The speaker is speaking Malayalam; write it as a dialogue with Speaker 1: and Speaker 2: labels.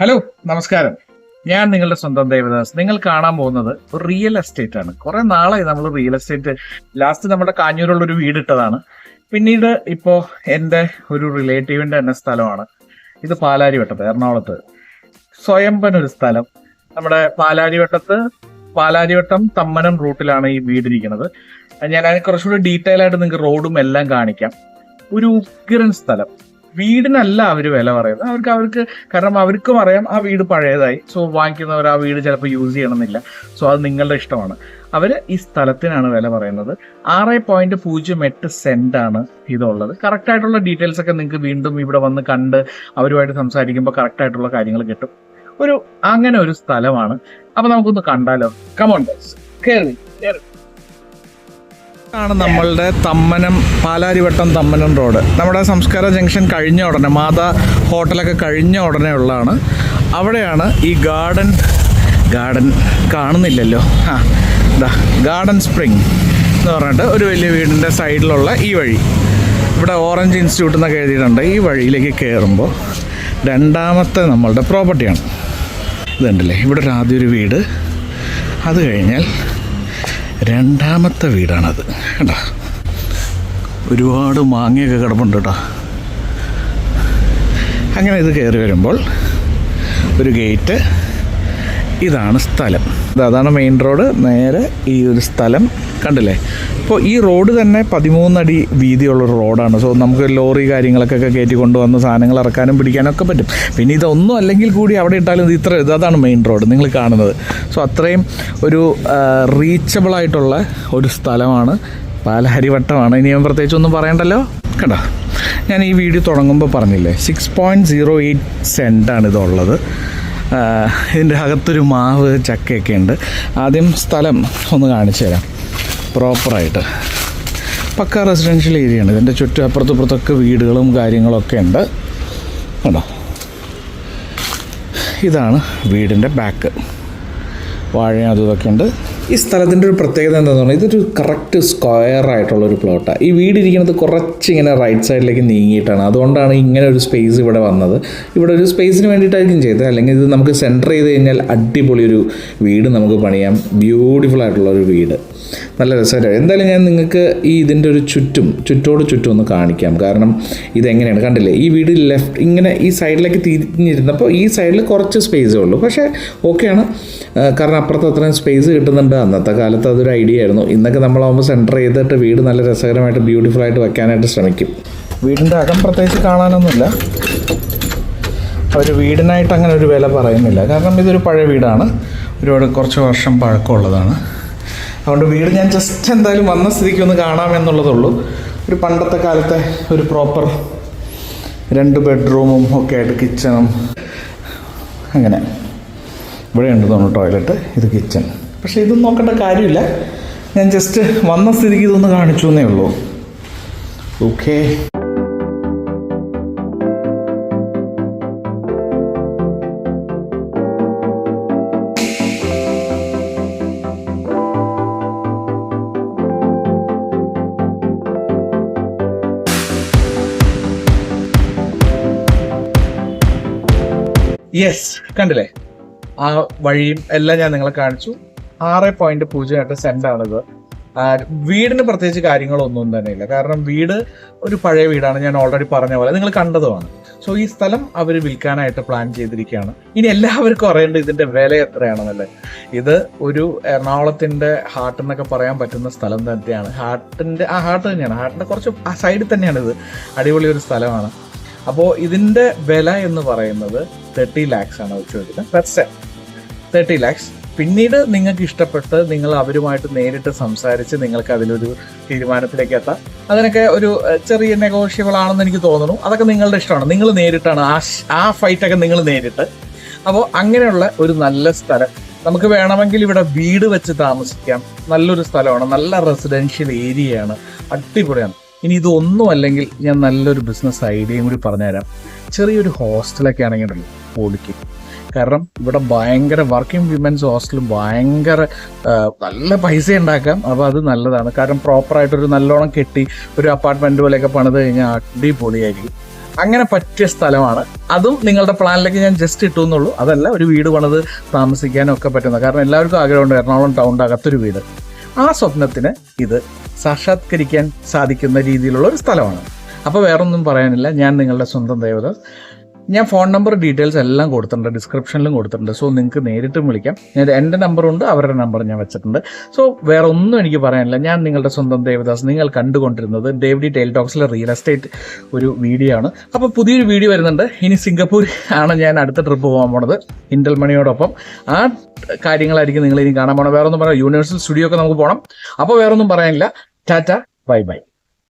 Speaker 1: ഹലോ നമസ്കാരം. ഞാൻ നിങ്ങളുടെ സ്വന്തം ദേവദാസ്. നിങ്ങൾ കാണാൻ പോകുന്നത് ഒരു റിയൽ എസ്റ്റേറ്റ് ആണ്. കുറെ നാളായി നമ്മൾ റിയൽ എസ്റ്റേറ്റ് ലാസ്റ്റ് നമ്മുടെ കാഞ്ഞൂരുള്ള ഒരു വീട് ഇട്ടതാണ് പിന്നീട് ഇപ്പോ എന്റെ ഒരു റിലേറ്റീവിന്റെ തന്നെ സ്ഥലമാണ്. ഇത് പാലാരിവട്ടത്ത് എറണാകുളത്ത്. സ്വയംപന ഒരു സ്ഥലം. നമ്മുടെ പാലാരിവട്ടത്ത് പാലാരിവട്ടം തമ്മനം റൂട്ടിലാണ് ഈ വീടിരിക്കുന്നത്. ഞാൻ അതിന് കുറച്ചുകൂടി ഡീറ്റെയിൽ ആയിട്ട് നിങ്ങൾക്ക് റോഡും എല്ലാം കാണിക്കാം. ഒരു ഉഗ്രൻ സ്ഥലം. വീടിനല്ല അവർ വില പറയുന്നത്. അവർക്ക് അവർക്ക് കാരണം അവർക്കും അറിയാം ആ വീട് പഴയതായി. സോ വാങ്ങിക്കുന്നവർ ആ വീട് ചിലപ്പോൾ യൂസ് ചെയ്യണമെന്നില്ല. സോ അത് നിങ്ങളുടെ ഇഷ്ടമാണ്. അവർ ഈ സ്ഥലത്തിനാണ് വില പറയുന്നത്. ആറ് പോയിന്റ് പൂജ്യം എട്ട് സെന്റ് ആണ് ഇതുള്ളത്. കറക്റ്റ് ആയിട്ടുള്ള ഡീറ്റെയിൽസ് ഒക്കെ നിങ്ങൾക്ക് വീണ്ടും ഇവിടെ വന്ന് കണ്ട് അവരുമായിട്ട് സംസാരിക്കുമ്പോൾ കറക്റ്റ് ആയിട്ടുള്ള കാര്യങ്ങൾ കിട്ടും. ഒരു അങ്ങനെ ഒരു സ്ഥലമാണ്. അപ്പൊ നമുക്കൊന്ന് കണ്ടാലോ? കമോൺ കേറി കേറി. ആണ് നമ്മളുടെ തമ്മനം പാലാരിവട്ടം തമ്മനം റോഡ് നമ്മുടെ സംസ്കാര ജംഗ്ഷൻ കഴിഞ്ഞ ഉടനെ മാതാ ഹോട്ടലൊക്കെ കഴിഞ്ഞ ഉടനെ ഉള്ളതാണ്. അവിടെയാണ് ഈ ഗാർഡൻ ഗാർഡൻ കാണുന്നില്ലല്ലോ. ആ ഇതാ ഗാർഡൻ സ്പ്രിങ് എന്ന് പറഞ്ഞിട്ട് ഒരു വലിയ വീടിന്റെ സൈഡിലുള്ള ഈ വഴി. ഇവിടെ ഓറഞ്ച് ഇൻസ്റ്റിറ്റ്യൂട്ട് എന്നൊക്കെ എഴുതിയിട്ടുണ്ട്. ഈ വഴിയിലേക്ക് കയറുമ്പോൾ രണ്ടാമത്തെ നമ്മളുടെ പ്രോപ്പർട്ടിയാണ് ഇതുണ്ടല്ലേ ഇവിടെ ഒരു ആദ്യം ഒരു വീട്. അത് കഴിഞ്ഞാൽ രണ്ടാമത്തെ വീടാണത്. കേട്ടോ. ഒരുപാട് മാങ്ങയൊക്കെ കിടപ്പുണ്ട് കേട്ടോ. അങ്ങനെ ഇത് കയറി വരുമ്പോൾ ഒരു ഗേറ്റ്. ഇതാണ് സ്ഥലം. അതാണ് മെയിൻ റോഡ്. നേരെ ഈ ഒരു സ്ഥലം. കണ്ടില്ലേ? ഇപ്പോൾ ഈ റോഡ് തന്നെ പതിമൂന്നടി വീതിയുള്ള ഒരു റോഡാണ്. സോ നമുക്ക് ലോറി കാര്യങ്ങളൊക്കെ കയറ്റി കൊണ്ടുവന്ന് സാധനങ്ങൾ ഇറക്കാനും പിടിക്കാനും ഒക്കെ പറ്റും. പിന്നെ ഇതൊന്നും അല്ലെങ്കിൽ കൂടി അവിടെ ഇട്ടാലും ഇത് ഇത്ര ഇതാണ് മെയിൻ റോഡ് നിങ്ങൾ കാണുന്നത്. സോ അത്രയും ഒരു റീച്ചബിളായിട്ടുള്ള ഒരു സ്ഥലമാണ്. പാലഹരിവട്ടമാണ് ഇനി ഞാൻ പ്രത്യേകിച്ച് ഒന്നും പറയണ്ടല്ലോ? കണ്ടോ? ഞാൻ ഈ വീഡിയോ തുടങ്ങുമ്പോൾ പറഞ്ഞില്ലേ? സിക്സ് പോയിന്റ് സീറോ എയ്റ്റ് സെന്റാണ് ഇതുള്ളത്. ഇതിന്റെ അകത്തൊരു മാവ് ചക്കയൊക്കെ ഉണ്ട്. ആദ്യം സ്ഥലം ഒന്ന് കാണിച്ചു തരാം. പ്രോപ്പറായിട്ട് പക്ക റെസിഡൻഷ്യൽ ഏരിയയാണ് ഇതിന്റെ ചുറ്റും അപ്പുറത്തും ഇപ്പുറത്തൊക്കെ വീടുകളും കാര്യങ്ങളൊക്കെ ഉണ്ട്. കേട്ടോ ഇതാണ് വീടിന്റെ ബാക്ക് വാഴയും അതും ഇതൊക്കെ ഉണ്ട്. ഈ സ്ഥലത്തിന്റെ ഒരു പ്രത്യേകത എന്താണെന്ന് പറഞ്ഞാൽ ഇതൊരു കറക്റ്റ് സ്ക്വയർ ആയിട്ടുള്ള ഒരു പ്ലോട്ടാണ് ഈ വീട് ഇരിക്കുന്നത് കുറച്ച് ഇങ്ങനെ റൈറ്റ് സൈഡിലേക്ക് നീങ്ങിയിട്ടാണ്. അതുകൊണ്ടാണ് ഇങ്ങനെ ഒരു സ്പേസ് ഇവിടെ വന്നത്. ഇവിടെ ഒരു സ്പേസിന് വേണ്ടിയിട്ടായിരിക്കും ചെയ്തത്. അല്ലെങ്കിൽ ഇത് നമുക്ക് സെന്റർ ചെയ്ത് കഴിഞ്ഞാൽ അടിപൊളി ഒരു വീട് നമുക്ക് പണിയാം. ബ്യൂട്ടിഫുൾ ആയിട്ടുള്ള ഒരു വീട്. നല്ല രസമായിട്ട് എന്തായാലും ഞാൻ നിങ്ങൾക്ക് ഈ ഇതിന്റെ ഒരു ചുറ്റും ചുറ്റോട് ചുറ്റും ഒന്ന് കാണിക്കാം. കാരണം ഇതെങ്ങനെയാണ്? കണ്ടില്ലേ? ഈ വീട് ലെഫ്റ്റ് ഇങ്ങനെ ഈ സൈഡിലേക്ക് തിരിഞ്ഞിരുന്നപ്പോൾ ഈ സൈഡിൽ കുറച്ച് സ്പേസേ ഉള്ളൂ. പക്ഷേ ഓക്കെയാണ് കാരണം അപ്പുറത്ത് അത്രയും സ്പേസ് കിട്ടുന്നുണ്ട്. അന്നത്തെ കാലത്ത് അതൊരു ഐഡിയ ആയിരുന്നു. ഇന്നൊക്കെ നമ്മളാകുമ്പോൾ സെന്റർ ചെയ്തിട്ട് വീട് നല്ല രസകരമായിട്ട് ബ്യൂട്ടിഫുൾ ആയിട്ട് വെക്കാനായിട്ട് ശ്രമിക്കും. വീടിന്റെ അകം പ്രത്യേകിച്ച് കാണാനൊന്നുമില്ല. അവർ വീടിനായിട്ട് അങ്ങനെ ഒരു വില പറയുന്നില്ല. കാരണം ഇതൊരു പഴയ വീടാണ്. ഒരുപാട് കുറച്ച് വർഷം പഴക്കമുള്ളതാണ്. അതുകൊണ്ട് വീട് ഞാൻ ജസ്റ്റ് എന്തായാലും വന്ന സ്ഥിതിക്ക് ഒന്ന് കാണാമെന്നുള്ളതുള്ളൂ ഒരു പണ്ടത്തെ കാലത്തെ ഒരു പ്രോപ്പർ രണ്ട് ബെഡ്റൂമും ഒക്കെ ആയിട്ട് കിച്ചണും അങ്ങനെ. ഇവിടെ ഉണ്ട് തോന്നുന്നു ടോയ്ലറ്റ് ഇത് കിച്ചൺ പക്ഷേ ഇതൊന്നും നോക്കേണ്ട കാര്യമില്ല. ഞാൻ ജസ്റ്റ് വന്ന സ്ഥിതിക്ക് ഇതൊന്ന് കാണിച്ചു എന്നേ ഉള്ളൂ. ഓക്കേ യെസ് കണ്ടില്ലേ? ആ വഴിയും എല്ലാം ഞാൻ നിങ്ങളെ കാണിച്ചു. ആറ് പോയിന്റ് പൂജ്യം എട്ട് സെന്റ് ആണിത്. വീടിന് പ്രത്യേകിച്ച് കാര്യങ്ങളൊന്നും തന്നെ ഇല്ല കാരണം വീട് ഒരു പഴയ വീടാണ്. ഞാൻ ഓൾറെഡി പറഞ്ഞ പോലെ നിങ്ങൾ കണ്ടതുമാണ്. സോ ഈ സ്ഥലം അവർ വിൽക്കാനായിട്ട് പ്ലാൻ ചെയ്തിരിക്കുകയാണ്. ഇനി എല്ലാവർക്കും അറിയേണ്ടത് ഇതിന്റെ വില എത്രയാണെന്നല്ലേ? ഇത് ഒരു എറണാകുളത്തിന്റെ ഹാർട്ട് എന്നൊക്കെ പറയാൻ പറ്റുന്ന സ്ഥലം തന്നെയാണ്. ഹാർട്ടിന്റെ ആ ഹാർട്ട് തന്നെയാണ്. ഹാർട്ടിന്റെ കുറച്ച് ആ സൈഡിൽ തന്നെയാണ് ഇത്. അടിപൊളി ഒരു സ്ഥലമാണ്. അപ്പോൾ ഇതിന്റെ വില എന്ന് പറയുന്നത് തേർട്ടി ലാക്സ് ആണ്. വെച്ച് വെക്കുന്നത് തേർട്ടി ലാക്സ് പിന്നീട് നിങ്ങൾക്ക് ഇഷ്ടപ്പെട്ട് നിങ്ങൾ അവരുമായിട്ട് നേരിട്ട് സംസാരിച്ച് നിങ്ങൾക്ക് അതിലൊരു തീരുമാനത്തിലേക്ക് എത്താം. അതിനൊക്കെ ഒരു ചെറിയ നെഗോഷ്യബിൾ ആണെന്ന് എനിക്ക് തോന്നുന്നു. അതൊക്കെ നിങ്ങളുടെ ഇഷ്ടമാണ്. നിങ്ങൾ നേരിട്ടാണ് ആ ആ ഫൈറ്റൊക്കെ നിങ്ങൾ നേരിട്ട്. അപ്പോൾ അങ്ങനെയുള്ള ഒരു നല്ല സ്ഥലം. നമുക്ക് വേണമെങ്കിൽ ഇവിടെ വീട് വെച്ച് താമസിക്കാം. നല്ലൊരു സ്ഥലമാണ്. നല്ല റെസിഡൻഷ്യൽ ഏരിയയാണ് അടിപൊളിയാണ്. ഇനി ഇതൊന്നും അല്ലെങ്കിൽ ഞാൻ നല്ലൊരു ബിസിനസ് ഐഡിയയും കൂടി പറഞ്ഞുതരാം. ചെറിയൊരു ഹോസ്റ്റലൊക്കെ ആണെങ്കിൽ പൊളിക്കും. കാരണം ഇവിടെ ഭയങ്കര വർക്കിംഗ് വിമൻസ് ഹോസ്റ്റൽ ഭയങ്കര നല്ല പൈസ ഉണ്ടാക്കാം. അപ്പോൾ അത് നല്ലതാണ്. കാരണം പ്രോപ്പറായിട്ടൊരു നല്ലോണം കെട്ടി ഒരു അപ്പാർട്ട്മെന്റ് പോലെയൊക്കെ പണിത് കഴിഞ്ഞാൽ അടിപൊളിയായിരിക്കും. അങ്ങനെ പറ്റിയ സ്ഥലമാണ്. അതും നിങ്ങളുടെ പ്ലാനിലേക്ക് ഞാൻ ജസ്റ്റ് ഇട്ടു എന്നുള്ളൂ. അതല്ല ഒരു വീട് പണിത് താമസിക്കാനും ഒക്കെ പറ്റുന്നത് കാരണം എല്ലാവർക്കും ആഗ്രഹമുണ്ട് എറണാകുളം ടൗണിന്റെ അകത്തൊരു വീട്. ആ സ്വപ്നത്തിന് ഇത് സാക്ഷാത്കരിക്കാൻ സാധിക്കുന്ന രീതിയിലുള്ള ഒരു സ്ഥലമാണ്. അപ്പോൾ വേറൊന്നും പറയാനില്ല. ഞാൻ നിങ്ങളുടെ സ്വന്തം ദേവദാസ്. ഞാൻ ഫോൺ നമ്പർ ഡീറ്റെയിൽസ് എല്ലാം കൊടുത്തിട്ടുണ്ട് ഡിസ്ക്രിപ്ഷനിലും കൊടുത്തിട്ടുണ്ട്. സോ നിങ്ങൾക്ക് നേരിട്ടും വിളിക്കാം. ഞാൻ എന്റെ നമ്പറുണ്ട് അവരുടെ നമ്പർ ഞാൻ വെച്ചിട്ടുണ്ട്. സോ വേറെ ഒന്നും എനിക്ക് പറയാനില്ല. ഞാൻ നിങ്ങളുടെ സ്വന്തം ദേവദാസ്. നിങ്ങൾ കണ്ടുകൊണ്ടിരുന്നത് ഡേവിഡി ടെയിൽ ടോക്സിലെ റിയൽ എസ്റ്റേറ്റ് ഒരു വീഡിയോ ആണ്. അപ്പോൾ പുതിയൊരു വീഡിയോ വരുന്നുണ്ട്. ഇനി സിംഗപ്പൂർ ആണ് ഞാൻ അടുത്ത ട്രിപ്പ് പോകാൻ പോണത്. ഇൻഡൽ മണിയോടൊപ്പം ആ കാര്യങ്ങളായിരിക്കും നിങ്ങൾ ഇനി കാണാൻ പോകണം വേറെ ഒന്നും പറയാം യൂണിവേഴ്സൽ സ്റ്റുഡിയോ ഒക്കെ നമുക്ക് പോകണം അപ്പോൾ വേറെ ഒന്നും പറയാനില്ല. Tata bye bye